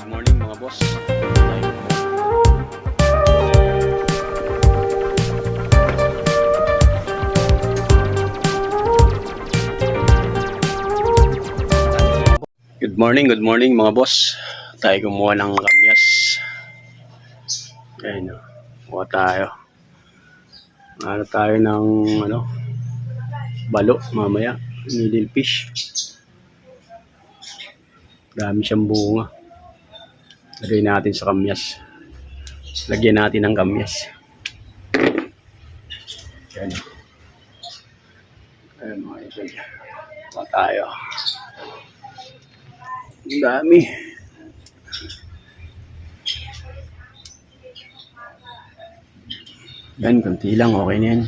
good morning mga boss. Good morning, good morning mga boss. Tayo gumawa ng kamyas. Ayun o. Kuha tayo. Ano tayo ng ano? Balo mamaya. Needle fish. Dami siyang bunga. Lagay natin sa kamyas. Lagyan natin ng kamyas. Yan. Ayan mga idol. Kuha tayo. Ang dami. Yan, konti lang. Okay na yan.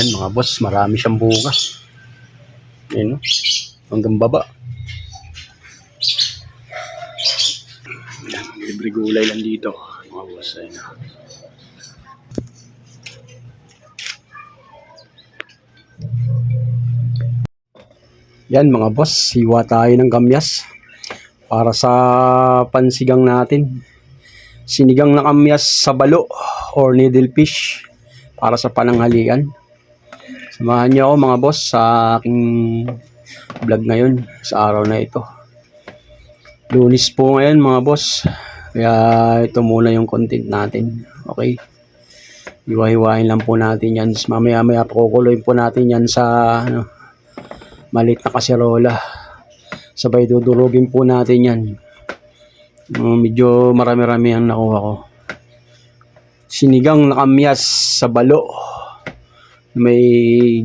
Yan mga boss, marami siyang bunga. Yan, hanggang baba. Libre gulay lang dito. Mga boss, ayun na. Yan mga boss, hiwa tayo ng kamyas para sa pansigang natin. Sinigang na kamyas sa balo or needle fish para sa pananghalian. Samahan niyo ako mga boss sa aking vlog ngayon sa araw na ito. Lunis po ngayon mga boss. Kaya ito muna yung content natin. Okay. Hiwa-hiwain lang po natin yan. Mamaya-maya pakukuloyin po natin yan sa ano, maliit na kaserola. Sabay dudurugin po natin yan. Uh, medyo marami-rami ang nakuha ko. Sinigang na kamyas sa balo. May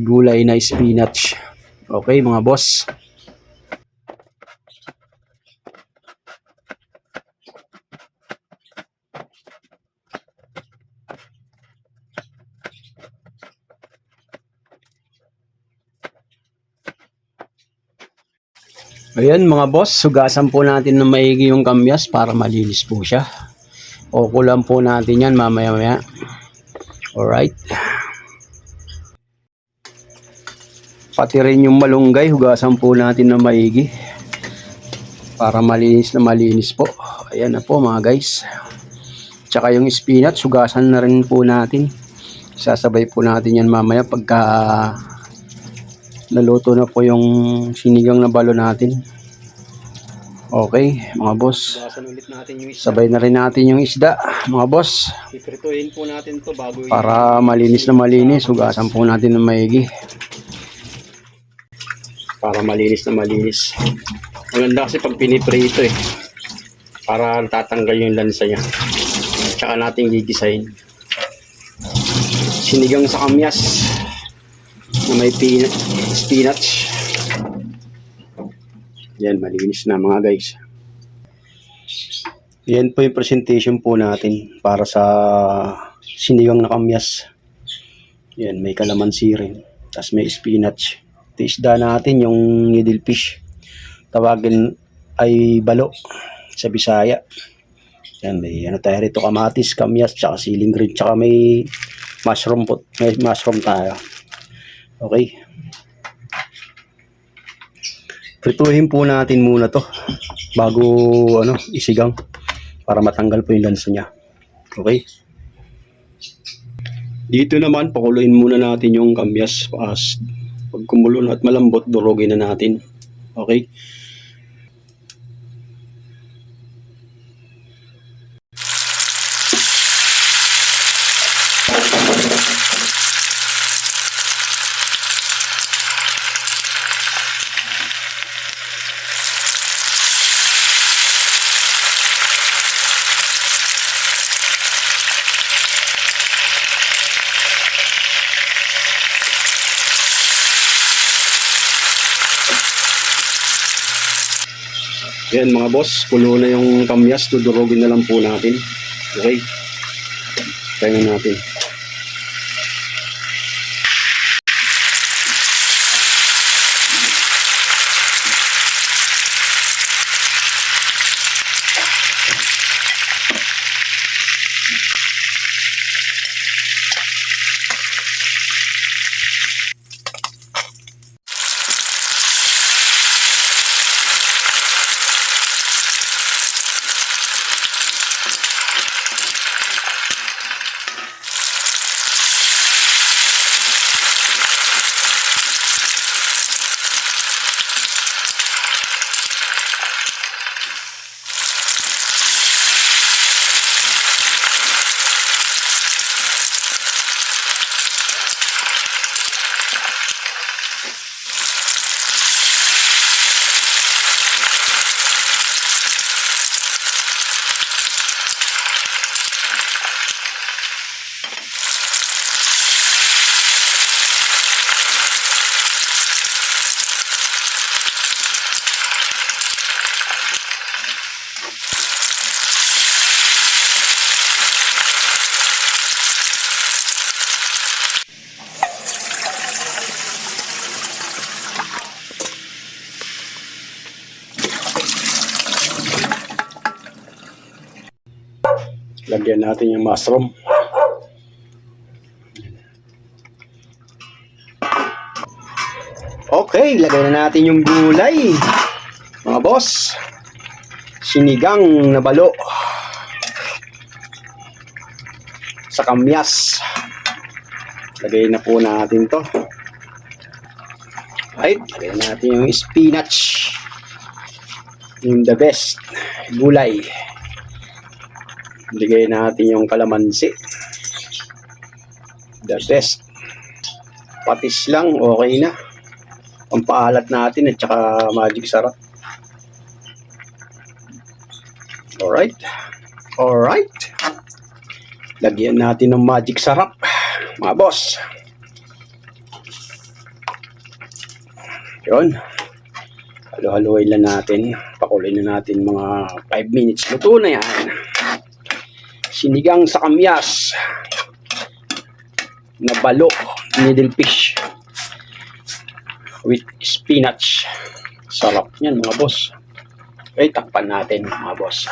gulay na spinach. Okay mga boss. Ayan mga boss, sugasan po natin ng maigi yung kamyas para malinis po siya. Kukulan po natin yan mamaya maya. Alright. Pati rin yung malunggay, hugasan po natin ng maigi. Para malinis na malinis po. Ayan na po mga guys. Tsaka yung spinach, hugasan na rin po natin. Sasabay po natin yan mamaya pagka naluto na po yung sinigang na balo natin. Okay, mga boss. Sabay na rin natin yung isda, mga boss. Iprituhin po natin to bago Para malinis na malinis, hugasan po natin ng maigi. Para malinis na malinis. Maganda kasi pag piniprito eh. Para tatanggal yung lansa niya. Tsaka natin gigisahin. Sinigang sa kamyas na may pina- spinach. Yan, malinis na mga guys. Yan po yung presentation po natin para sa sinigang na kamyas. Yan, may kalamansi rin. Tapos may spinach. Ito isda natin, yung needle fish. Tawagin ay balo sa Bisaya. Yan, may ano tayo rito, kamatis, kamyas, tsaka siling green, tsaka may mushroom po. May mushroom tayo. Okay. Prituhin po natin muna to bago ano isigang para matanggal po yung lansa niya. Okay? Dito naman pakuluin muna natin yung kamyas as pag kumulo na at malambot durugin na natin. Okay? Yan mga boss, kulo na yung kamyas, dudurugin na lang po natin. Okay? Kaya natin. Lagyan natin yung mushroom. Okay, lagay na natin yung gulay. Mga boss. Sinigang na balo. Sa kamyas. Lagay na po natin to. Right, lagay na natin yung spinach. Yung the best. Gulay. Lagay natin yung kalamansi. The best. Patis lang, okay na. Pampaalat natin at saka magic sarap. Alright. Alright. Lagyan natin ng magic sarap. Mga boss. Yun. Halo-haloy lang natin. Pakuloy na natin mga 5 minutes. Luto na yan. Sinigang sa kamyas. Na balo. Needle fish. With spinach. Sarap yan mga boss. Okay, takpan natin mga boss.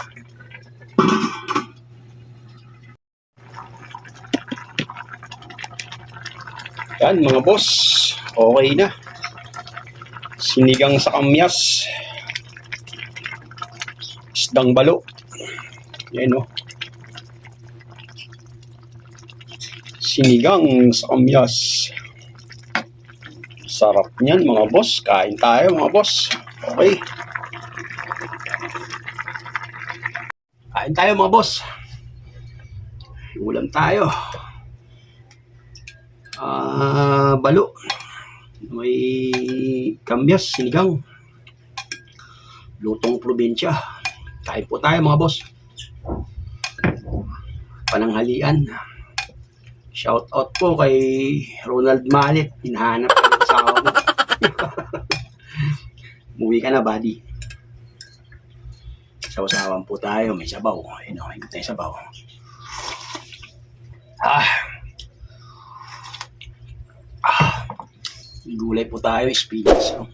Yan mga boss. Okay na. Sinigang sa kamyas. Isdang balo. Yan o. Sinigang sa kamyas. Sarap niyan mga boss. Kain tayo mga boss. Okay. Kain tayo mga boss. Ulam tayo. Ah, balo. May kamyas, sinigang. Lutong probinsya. Kain po tayo mga boss. Pananghalian. Shout out po kay Ronald Malit. Hinahanap ka ng asawa mo. Umuwi ka na, buddy. Sawasawan po tayo. May sabaw. Ayun o, may tayo sabaw. Ah. Ah. Gulay po tayo, spinach. No?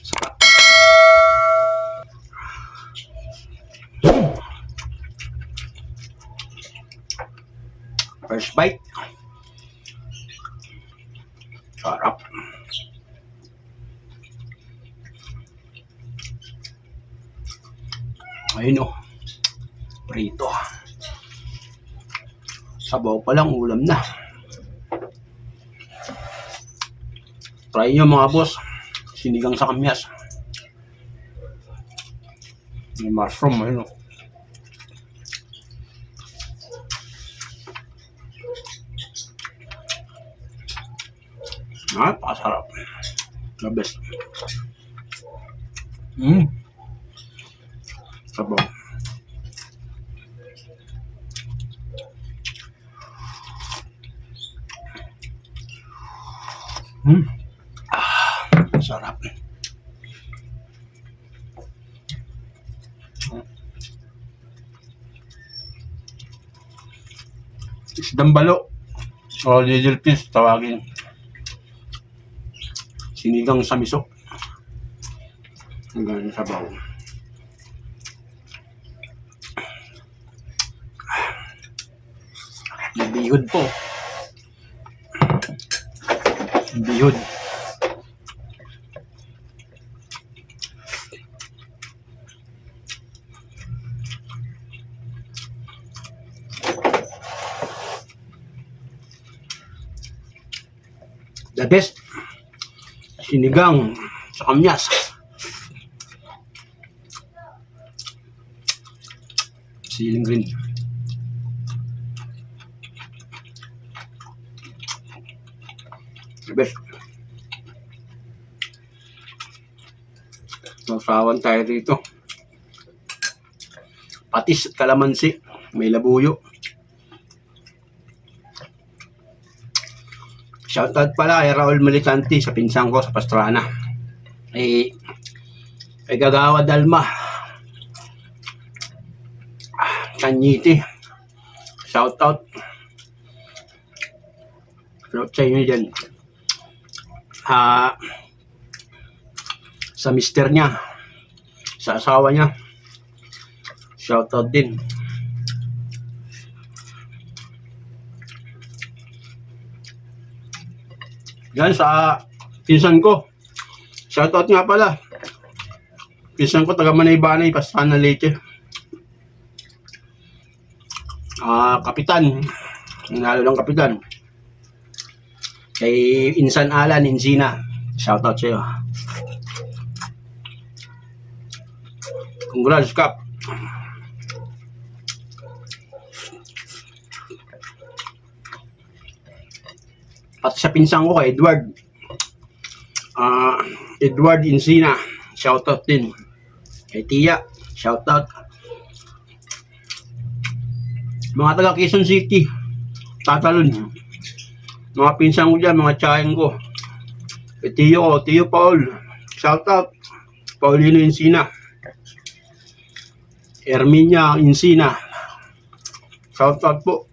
Sarap. First bite. Sarap. Ayun o. Prito. Sabaw pa lang, ulam na. Try nyo mga boss. Sinigang sa kamyas. May mushroom, ayun o. Ah, pasarap. The best. Mm. Sabaw. Mm. Ah, sarap. Isdang balo. O little fish, tawagin. Sinigang sa miso. Ang ganun sa baw. Bihod po. Bihod. The best. Sinigang sa kamyas. Siling green. The best. Masawan tayo dito. Patis at kalamansi. May labuyo. Shoutout pala kay Raul Militanti sa pinsan ko sa Pastrana. Eh, kay Gagawa Dalma. Ah, Kanyiti. Shoutout. Shoutout sa inyo dyan. Ah, sa mister niya, sa asawa niya. Shoutout din. Yan sa pinsan ko. Shoutout nga pala. Pinsan ko taga Manay-Banay, Pastana Leyte. Ah, kapitan. Nanalo ng kapitan. Kay Insan Alan, Insina. Shoutout sa'yo. Congrats, Kap. At sa pinsan ko kay Edward. Ah, Edward Insina. Shoutout din. Kay Tia. Shoutout. Mga taga Quezon City. Tatalon. Mga pinsan ko dyan, mga tsahin ko. Kay Tiyo ko, Tiyo Paul. Shoutout. Paulino Insina. Erminia Insina. Shoutout po.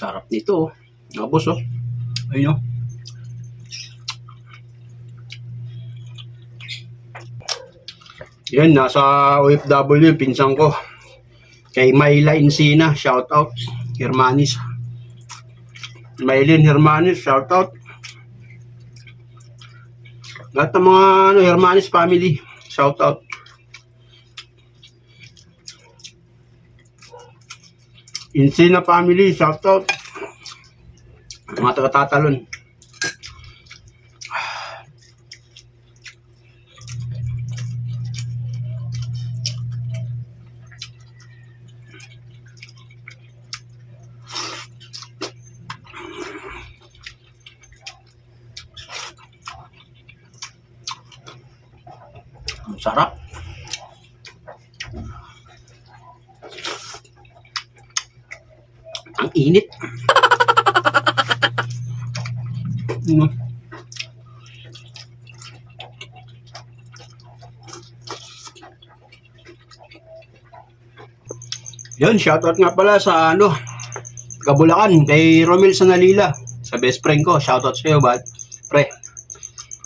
Sarap nito. oh. Mga boss, oh. Ayun, oh. Yan, nasa OFW, pinsan ko. Kay Myla Insina, shout out. Hermanis. Maylin Hermanis, shout out. Lahat ng mga ano, Hermanis family, shout out. Insina family, shout out. Mga taga-tatalon. Sarap. Ang init. Mm. Yun, shoutout nga pala sa ano, Kabulakan, kay Romel Sanalila, sa best friend ko. Shoutout sa iyo, bad. Pre,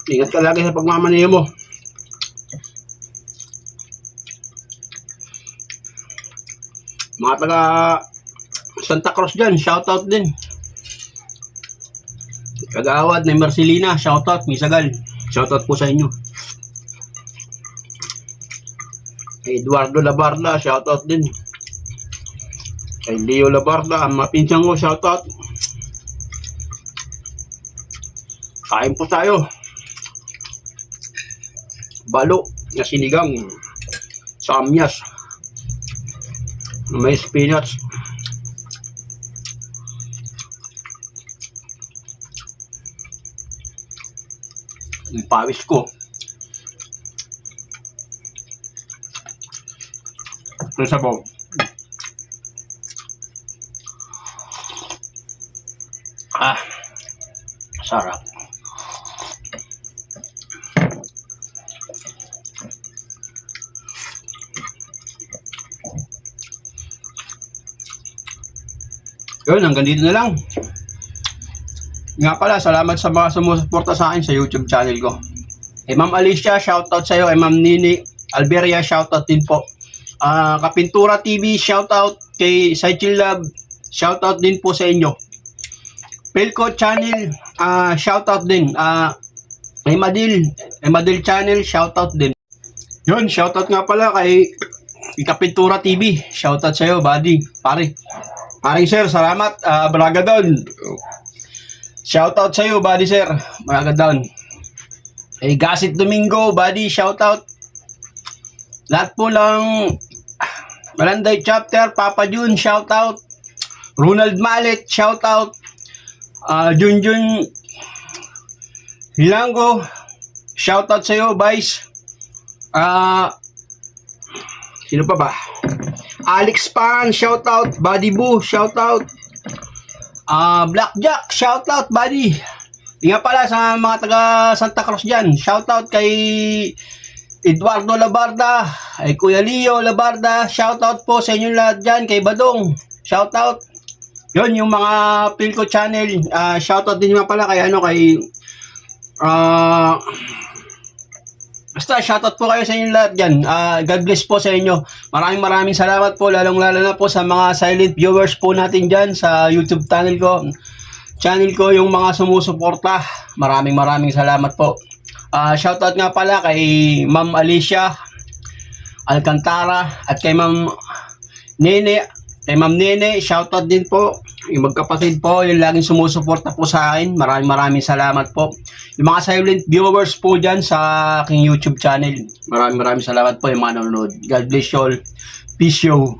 ingat ka lagi sa pagmamaneho mo. Mga taga Santa Cruz dyan, shoutout din. Kagawad ni Marcelina, shoutout, Misagal. Shoutout po sa inyo. Kay Eduardo Labarda, shoutout din. Kay Leo Labarda, ang mapinsan ko, shoutout. Kain po tayo. Balo na sinigang sa amyas. May spinach. Yung pawis ko. Ito sa bowl. Ah, sarap. Yun, hanggang dito na lang. Nga pala, salamat sa mga sumusuporta sa akin sa YouTube channel ko. Kay Ma'am Alicia, shoutout sa iyo. Kay Ma'am Nini Alberia, shoutout din po. Ah, Kapintura TV, shoutout. Kay Cycle Lab, shoutout din po sa inyo. Pelco Channel, ah shoutout din. Ah, kay Madil, kay Madil Channel, shoutout din. Yun, shoutout nga pala kay, kay Kapintura TV. Shoutout sa iyo, buddy. Pare. Paring sir, salamat. Ah, Braga down. Shoutout sa iyo, buddy sir. Braga down. Kay Gasit Domingo, buddy, shoutout. Lahat po lang Malanday Chapter, Papa Jun, shoutout. Ronald Mallet, shoutout. Ah, Junjun Hilango, shoutout sa iyo, Vice. Ah, sino pa ba? Alex Pan, shoutout. Buddy Boo, shoutout. Ah, Blackjack, shoutout, buddy. Nga pala sa mga taga Santa Cruz dyan, shoutout kay Eduardo Labarda, ay Kuya Leo Labarda, shoutout po sa inyo lahat dyan, kay Badong, shoutout. Yun, yung mga Pilco channel, ah, shoutout din nga pala kay ano, kay ah Basta shoutout po kayo sa inyo lahat dyan. Ah, God bless po sa inyo. Maraming maraming salamat po lalong lalo na po sa mga silent viewers po natin dyan sa YouTube channel ko. Channel ko yung mga sumusuporta. Maraming maraming salamat po. Ah, shoutout nga pala kay Ma'am Alicia Alcantara at kay Ma'am Nene Kay Ma'am Nene, shoutout din po. Yung magkapatid po, yung laging sumusuporta po sa akin. Maraming maraming salamat po. Yung mga silent viewers po dyan sa aking YouTube channel. Maraming maraming salamat po yung mga nanonood. God bless you all. Peace you.